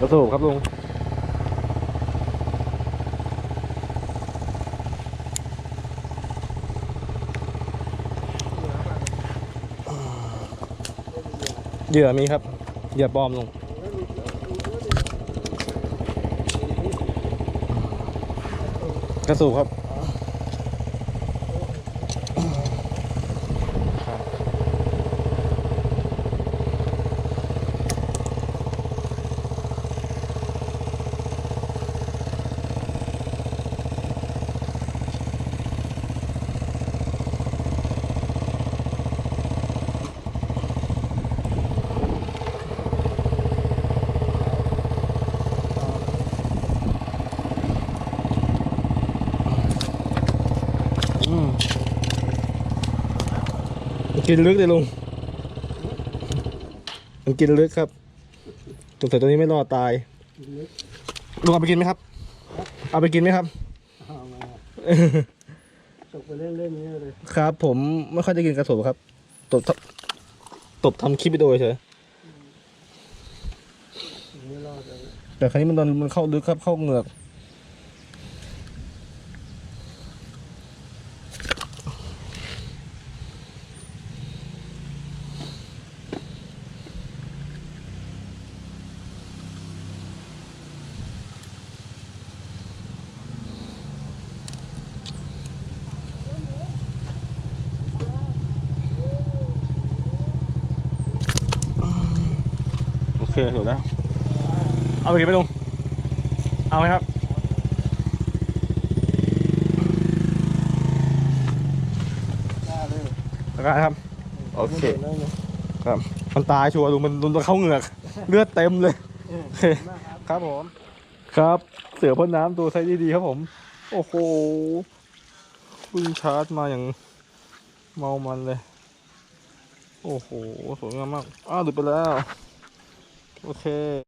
กระสูบครับลุงเหยื่อมีครับเหยื่อปลอมลุงกระสูบครับ กินลึกเลยลุง มันกินลึกครับสงสัยตัวนี้ไม่รอดตาย ลุงเอาไปกินไหมครับ เอาไปกินไหมครับเอามาตกไปเล่นๆนี่เลย ครับ ผมไม่ค่อยได้กินกระสุนครับ ตบทตบทำคลิปวิดีโอเฉยไม่รอดเลยแต่ครั้นี้มันโดนมันเข้าลึกครับเข้าเหงือก เคถูกแล้ว เอาไปกินไหมลุง เอาไหมครับได้เลยแล้วก็ครับ โอเคได้เลยครับ มันตายชัวร์ลุงมันมันเข้าเหงือก เลือดเต็มเลยเออโอเคมากครับครับผม ครับ เสือพ่นน้ำตัวไซส์ดีๆครับผม โอ้โหเพึ่งชาร์จมาอย่างเมามันเลย โอ้โห สวยงามมาก อ้าวหลุดไปแล้ว โอเค